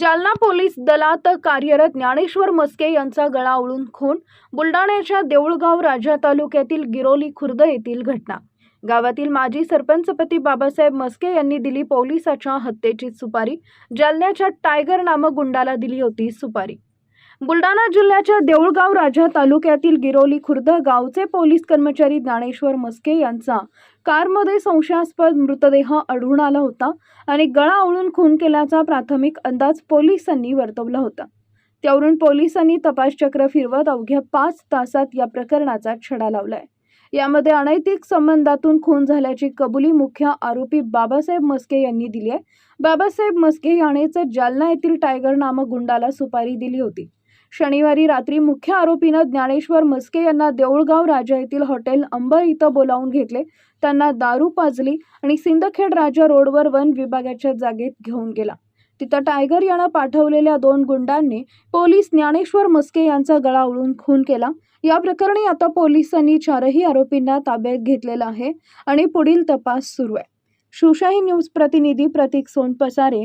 Jalna police दलात कार्यरत ज्ञानेश्वर मस्के यांचा गळा ओळून खून बुलढाण्याच्या देऊळगाव राजा तालुक्यातील गिरोली खुर्द येथील घटना. गावातील माजी सरपंचपती बाबासाहेब मस्के यांनी दिली पोलिसाच्या हत्येची सुपारी जालन्याच्या टायगर नामक गुंडाला दिली होती सुपारी. बुलढाणा जिल्ह्याच्या देऊळगाव राजा तालुक्यातील गिरोली खुर्द गावचे पोलीस कर्मचारी ज्ञानेश्वर मस्के यांचा कारमध्ये संशयास्पद मृतदेह आढळून आला होता आणि गळा आवळून खून केल्याचा प्राथमिक अंदाज पोलिसांनी वर्तवला होता. त्यावरून पोलिसांनी तपासचक्र फिरवत अवघ्या पाच तासात या प्रकरणाचा छडा लावलाय. यामध्ये अनैतिक संबंधातून खून झाल्याची कबुली मुख्य आरोपी बाबासाहेब मस्के यांनी दिली आहे. बाबासाहेब मस्के यानेच जालना येथील टायगर नामक गुंडाला सुपारी दिली होती. शनिवारी रात्री मुख्य आरोपीनं ज्ञानेश्वर मस्के यांना देऊळगाव राजा येथील हॉटेल अंबर इथं बोलावून घेतले. त्यांना दारू पाजली आणि सिंदखेड राजा रोडवर वन विभागाच्या जागेत घेऊन गेला. तिथं टायगर यानं पाठवलेल्या दोन गुंडांनी पोलीस ज्ञानेश्वर मस्के यांचा गळा उडून खून केला. या प्रकरणी आता पोलिसांनी चारही आरोपींना ताब्यात घेतलेला आहे आणि पुढील तपास सुरू आहे. शिवशाही न्यूज प्रतिनिधी प्रतीक सोनपसारे